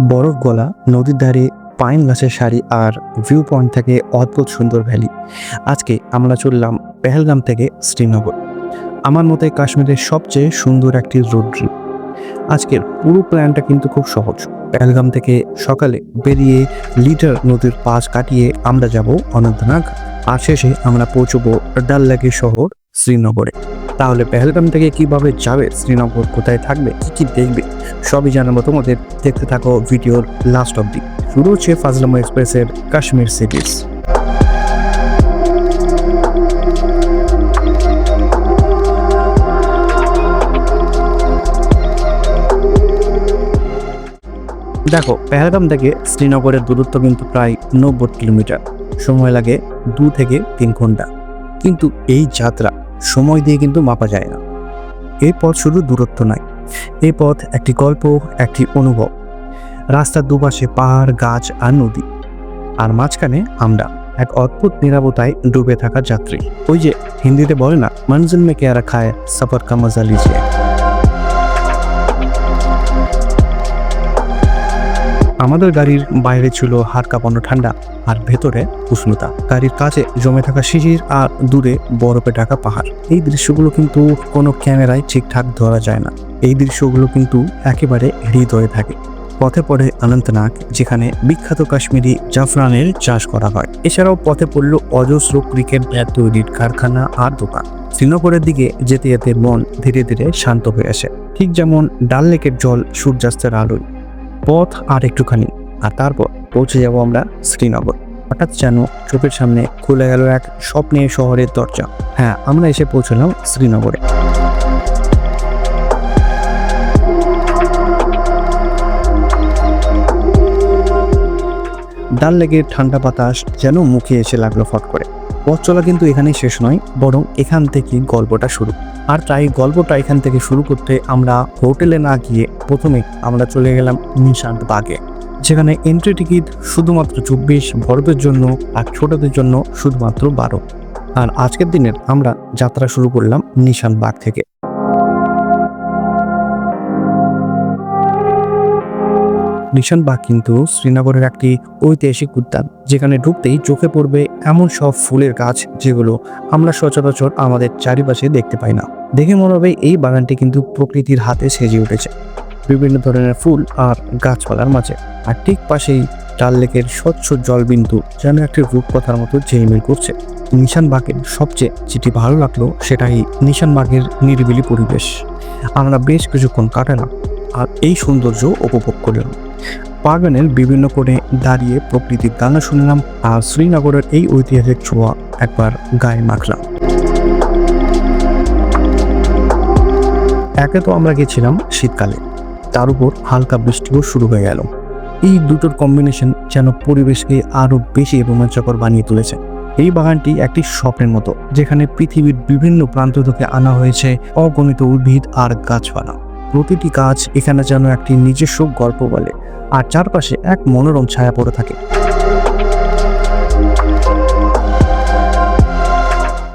বরফ গলা, নদীর ধারে পাইন গাছের সারি আর ভিউ পয়েন্ট থেকে অদ্ভুত সুন্দর ভ্যালি আজকে আমরা চললাম পেহেলগাম থেকে শ্রীনগর। আমার মতে কাশ্মীরের সবচেয়ে সুন্দর একটি রোড ট্রিপ আজকের পুরো প্ল্যানটা কিন্তু খুব সহজ। পেহেলগাম থেকে সকালে বেরিয়ে লিটার নদীর পাশ কাটিয়ে আমরা যাব অনন্তনাগ। আর শেষে আমরা পৌঁছবো ডাল লেকের শহর শ্রীনগরে। তাহলে পেহেলগাম থেকে কীভাবে যাবে? শ্রীনগর কোথায় থাকবে? কি কি দেখবে? সবই জানাব তোমাদের। দেখতে থাকো ভিডিওর লাস্ট অবধি। শুরু হচ্ছে ফাজলামো এক্সপ্রেসের কাশ্মীর সিটিজ দেখো, পেহেলগাম থেকে শ্রীনগরের দূরত্ব কিন্তু প্রায় নব্বই কিলোমিটার। সময় লাগে দু থেকে তিন ঘণ্টা। কিন্তু এই যাত্রা সময় দিয়ে কিন্তু মাপা যায় না। এই পথ শুধু দূরত্ব নয় এই পথ একটি গল্প, একটি অনুভব। রাস্তার দুপাশে পাহাড়, গাছ আর নদী, আর মাঝখানে আমরা, এক অদ্ভুত নিরাপত্তায় ডুবে থাকা যাত্রী। ওই যে, হিন্দিতে বলে না, মঞ্জিল মেকে আর খায়, সফর কা মজা আমাদের গাড়ির বাইরে ছিল হাড় কাঁপানো ঠান্ডা আর ভেতরে উষ্ণতা। গাড়ির কাছে জমে থাকা শিশির আর দূরে বরফে ঢাকা পাহাড়। এই দৃশ্যগুলো কিন্তু কোনো ক্যামেরায় ঠিকঠাক ধরা যায় না। এই দৃশ্যগুলো কিন্তু একেবারে হৃদয়ে থাকে। পথে পড়ে অনন্তনাগ, যেখানে বিখ্যাত কাশ্মীরি জাফরানের চাষ করা হয়। এছাড়াও পথে পড়ল অজস্র ক্রিকেট ব্যাট তৈরির কারখানা আর দোকান। শ্রীনগরের দিকে যেতে যেতে মন ধীরে ধীরে শান্ত হয়ে আসে। ঠিক যেমন ডাল লেকের জল সূর্যাস্তের আলোয়। পথ আর একটুখানি। আর তারপর পৌঁছে যাব আমরা শ্রীনগর। হঠাৎ যেন চোখের সামনে খুলে গেল এক স্বপ্নের শহরের দরজা। হ্যাঁ আমরা এসে পৌঁছলাম শ্রীনগরে। ডাল লেগের ঠান্ডা বাতাস যেন মুখে এসে লাগল ফট করে পথ চলা কিন্তু এখানেই শেষ নয়, বরং এখান থেকে গল্পটা শুরু। আর তাই গল্পটা এখান থেকে শুরু করতে আমরা হোটেলে না গিয়ে প্রথমে আমরা চলে গেলাম নিশান্ত বাগে, যেখানে এন্ট্রি টিকিট শুধুমাত্র চব্বিশ বড়দের জন্য আর ছোটদের জন্য শুধুমাত্র বারো। আর আজকের দিনের আমরা যাত্রা শুরু করলাম নিশান বাগ থেকে। নিশান বাগ কিন্তু শ্রীনগরের একটি ঐতিহাসিক উদ্যান, যেখানে ঢুকতেই চোখে পড়বে এমন সব ফুলের গাছ যেগুলো আমরা সচরাচর আমাদের চারিপাশে দেখতে পাই না। দেখে মনে হবে এই বাগানটি কিন্তু প্রকৃতির হাতে সেজে উঠেছে। বিভিন্ন ধরনের ফুল আর গাছপালার মাঝে। আর ঠিক পাশেই ডাল লেকের স্বচ্ছ জলবিন্দু যেন একটি রূপকথার মতো ঝিলমিল করছে। নিশান বাগের সবচেয়ে যেটি ভালো লাগল সেটাই নিশান বাগের নিরিবিলি পরিবেশ। আমরা বেশ কিছুক্ষণ কাটালাম আর এই সৌন্দর্য উপভোগ করলাম। বাগানের বিভিন্ন কোণে দাঁড়িয়ে প্রকৃতির গানা শুনলাম আর শ্রীনগরের এই ঐতিহাসিক ছোঁয়া একবার গায়ে মাখলাম। একে তো আমরা গেছিলাম শীতকালে, তার উপর হালকা বৃষ্টিও শুরু হয়ে গেল। এই দুটোর কম্বিনেশন যেন পরিবেশকে আরও বেশি রোমাঞ্চকর বানিয়ে তুলেছে। এই বাগানটি একটি স্বপ্নের মতো, যেখানে পৃথিবীর বিভিন্ন প্রান্ত থেকে আনা হয়েছে অগণিত উদ্ভিদ আর গাছপালা। প্রতিটি গাছ এখানে যেন একটি নিজস্ব গল্প বলে, আর চারপাশে এক মনোরম ছায়া পড়ে থাকে।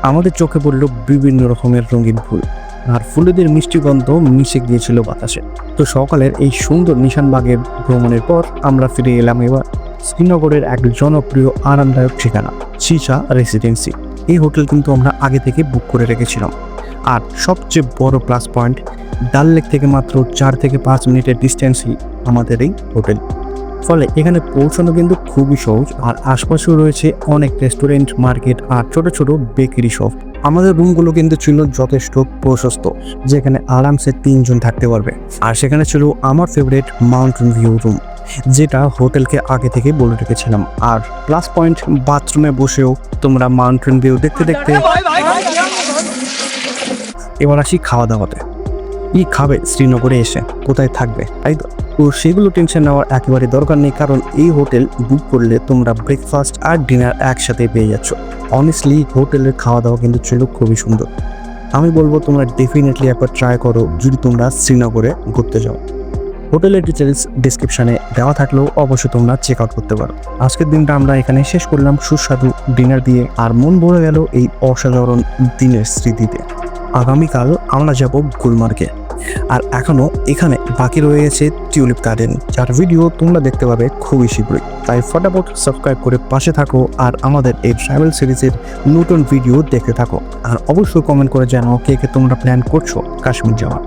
আমাদের চোখে পড়ল বিভিন্ন রকমের রঙিন ফুল, আর ফুলেদের মিষ্টি গন্ধ মিশে গিয়েছিল বাতাসে। তো সকালের এই সুন্দর নিশানবাগের ভ্রমণের পর আমরা ফিরে এলাম এবার শ্রীনগরের এক জনপ্রিয় আরামদায়ক ঠিকানা, সিসা রেসিডেন্সি এই হোটেল কিন্তু আমরা আগে থেকে বুক করে রেখেছিলাম। আর সবচেয়ে বড় প্লাস পয়েন্ট ডাল লেক থেকে মাত্র চার থেকে পাঁচ মিনিটের ডিস্টেন্সই আমাদের এই হোটেল ফলে এখানে পৌঁছানো কিন্তু খুবই সহজ আর আশপাশেও রয়েছে অনেক রেস্টুরেন্ট মার্কেট আর ছোট ছোট বেকারি শপ আমাদের রুমগুলো কিন্তু ছিল যথেষ্ট প্রশস্ত যেখানে আরামসে তিনজন থাকতে পারবে আর সেখানে ছিল আমার ফেভারিট মাউন্টেন ভিউ রুম যেটা হোটেলকে আগে থেকে বলে রেখেছিলাম আর প্লাস পয়েন্ট বাথরুমে বসেও তোমরা মাউন্টেন ভিউ দেখতে দেখতে এবার আসি খাওয়া দাওয়াতে কি খাবে শ্রীনগরে এসে? কোথায় থাকবে? তাই তো? তো সেগুলো টেনশন নেওয়ার একেবারে দরকার নেই, কারণ এই হোটেল বুক করলে তোমরা ব্রেকফাস্ট আর ডিনার একসাথে পেয়ে যাচ্ছ। অনেস্টলি হোটেলের খাওয়া দাওয়া কিন্তু ছিল খুবই সুন্দর। আমি বলব তোমরা ডেফিনেটলি একবার ট্রাই করো যদি তোমরা শ্রীনগরে ঘুরতে যাও। হোটেলের ডিটেলস ডিসক্রিপশনে দেওয়া থাকলেও অবশ্যই তোমরা চেক আউট করতে পারো। আজকের দিনটা আমরা এখানে শেষ করলাম। সুস্বাদু ডিনার দিয়ে আর মন ভরে গেল এই অসাধারণ দিনের স্মৃতিতে। আগামীকাল আমরা যাব গুলমার্গে। আর এখনও এখানে বাকি রয়েছে টিউলিপ গার্ডেন। যার ভিডিও তোমরা দেখতে পাবে খুবই শীঘ্রই। তাই ফটাফট সাবস্ক্রাইব করে পাশে থাকো আর আমাদের এই ট্রাভেল সিরিজের নতুন ভিডিও দেখতে থাকো। আর অবশ্যই কমেন্ট করে জানাও কে কে তোমরা প্ল্যান করছ কাশ্মীর যাওয়ার।